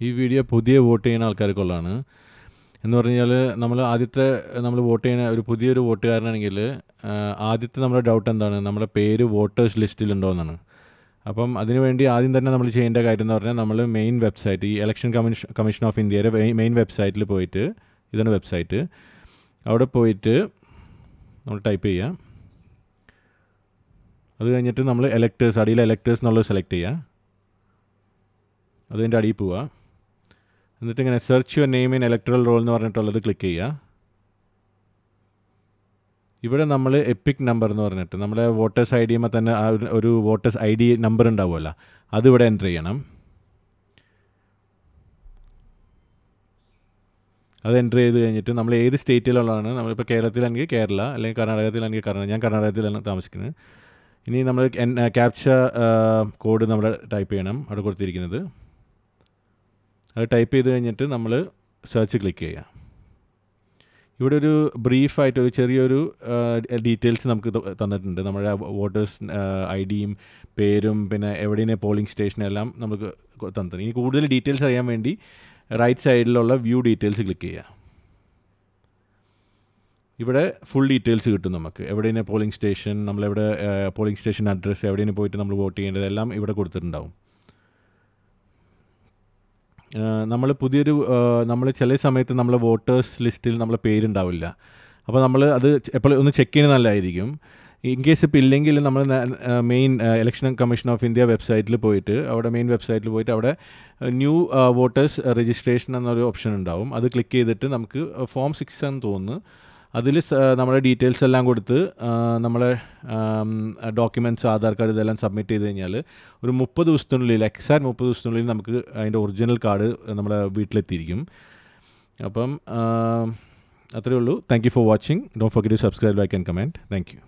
ഈ വീഡിയോ പുതിയ വോട്ട് ചെയ്യുന്ന ആൾക്കാർക്കുള്ളതാണ്. എന്ന് പറഞ്ഞാൽ നമ്മൾ ആദ്യത്തെ നമ്മൾ വോട്ട് ചെയ്യുന്ന ഒരു പുതിയൊരു വോട്ടുകാരനാണെങ്കിൽ ആദ്യത്തെ നമ്മുടെ ഡൗട്ട് എന്താണ്? നമ്മുടെ പേര് വോട്ടേഴ്സ് ലിസ്റ്റിലുണ്ടോ എന്നാണ്. അപ്പം അതിനുവേണ്ടി ആദ്യം തന്നെ നമ്മൾ ചെയ്യേണ്ട കാര്യം എന്ന് പറഞ്ഞാൽ നമ്മൾ മെയിൻ വെബ്സൈറ്റ് ഈ ഇലക്ഷൻ കമ്മീഷൻ കമ്മീഷൻ ഓഫ് ഇന്ത്യയുടെ മെയിൻ വെബ്സൈറ്റിൽ പോയിട്ട് ഇതാണ് വെബ്സൈറ്റ് അവിടെ പോയിട്ട് നമ്മൾ ടൈപ്പ് ചെയ്യാം. അത് കഴിഞ്ഞിട്ട് നമ്മൾ എലക്ടേഴ്സ് അടിയിൽ എലക്ടേഴ്സ് എന്നുള്ളത് സെലക്ട് ചെയ്യുക അതിന്റെ അടിയിൽ പോവുക എന്നിട്ട് ഇങ്ങനെ search your name in electoral roll എന്ന് പറഞ്ഞിട്ടുള്ളത് ക്ലിക്ക് ചെയ്യുക. ഇവിടെ നമ്മൾ എപ്പിക് നമ്പർ എന്ന് പറഞ്ഞിട്ട് നമ്മുടെ വോട്ടേഴ്സ് ഐ ഡിയുമ്പോൾ തന്നെ ആ ഒരു- വോട്ടേഴ്സ് ഐ ഡി നമ്പർ ഉണ്ടാവുമല്ലോ. അതിവിടെ എന്റർ ചെയ്യണം. അത് എന്റർ ചെയ്ത് കഴിഞ്ഞിട്ട് നമ്മൾ ഏത് സ്റ്റേറ്റിലുള്ളതാണ് നമ്മളിപ്പോൾ കേരളത്തിലാണെങ്കിൽ കേരള അല്ലെങ്കിൽ കർണാടകത്തിലാണെങ്കിൽ കർണാടക ഞാൻ കർണാടകത്തിലാണ് താമസിക്കുന്നത്. ഇനി നമ്മൾ ക്യാപ്ച കോഡ് നമ്മൾ ടൈപ്പ് ചെയ്യണം. അവിടെ കൊടുത്തിരിക്കുന്നത്. അത് ടൈപ്പ് ചെയ്ത് കഴിഞ്ഞിട്ട് നമ്മൾ സെർച്ച് ക്ലിക്ക് ചെയ്യുക ഇവിടെ ഒരു ബ്രീഫായിട്ട് ഒരു ചെറിയൊരു ഡീറ്റെയിൽസ് നമുക്ക് തന്നിട്ടുണ്ട്. നമ്മുടെ വോട്ടേഴ്സ് ഐ ഡിയും പേരും പിന്നെ എവിടെയാണ് പോളിംഗ് സ്റ്റേഷനും എല്ലാം നമുക്ക് തന്നിട്ടുണ്ട്. ഇനി കൂടുതൽ ഡീറ്റെയിൽസ് അറിയാൻ വേണ്ടി റൈറ്റ് സൈഡിലുള്ള വ്യൂ ഡീറ്റെയിൽസ് ക്ലിക്ക് ചെയ്യുക ഇവിടെ ഫുൾ ഡീറ്റെയിൽസ് കിട്ടും നമുക്ക്. എവിടെയാണ് പോളിംഗ് സ്റ്റേഷൻ നമ്മളെവിടെ പോളിംഗ് സ്റ്റേഷൻ അഡ്രസ്സ് എവിടെയാണ് പോയിട്ട് നമ്മൾ വോട്ട് ചെയ്യേണ്ടത് എല്ലാം ഇവിടെ കൊടുത്തിട്ടുണ്ടാവും. നമ്മൾ പുതിയൊരു നമ്മൾ ചില സമയത്ത് നമ്മൾ വോട്ടേഴ്സ് ലിസ്റ്റിൽ നമ്മളെ പേരുണ്ടാവില്ല. അപ്പോൾ നമ്മൾ അത് എപ്പോഴും ഒന്ന് ചെക്ക് ചെയ്യുന്നത് നല്ലതായിരിക്കും. ഇൻ കേസ് ഇപ്പോൾ ഇല്ലെങ്കിൽ നമ്മൾ main election commission of India വെബ്സൈറ്റിൽ പോയിട്ട് അവിടെ മെയിൻ വെബ്സൈറ്റിൽ പോയിട്ട് അവിടെ ന്യൂ വോട്ടേഴ്സ് രജിസ്ട്രേഷൻ എന്നൊരു ഓപ്ഷൻ ഉണ്ടാവും. അത് ക്ലിക്ക് ചെയ്തിട്ട് നമുക്ക് ഫോം സിക്സ് എന്ന് തോന്നുന്നു. അതിൽ നമ്മുടെ ഡീറ്റെയിൽസ് എല്ലാം കൊടുത്ത് നമ്മളെ ഡോക്യുമെന്റ്സ് ആധാർ കാർഡ് ഇതെല്ലാം സബ്മിറ്റ് ചെയ്ത് കഴിഞ്ഞാൽ ഒരു മുപ്പത് ദിവസത്തിനുള്ളിൽ എക്സാക്ട് മുപ്പത് ദിവസത്തിനുള്ളിൽ നമുക്ക് അതിന്റെ ഒറിജിനൽ കാർഡ് നമ്മുടെ വീട്ടിലെത്തിയിരിക്കും. അപ്പം അത്രയേ ഉള്ളൂ. Thank you for watching don't forget to subscribe like and comment thank you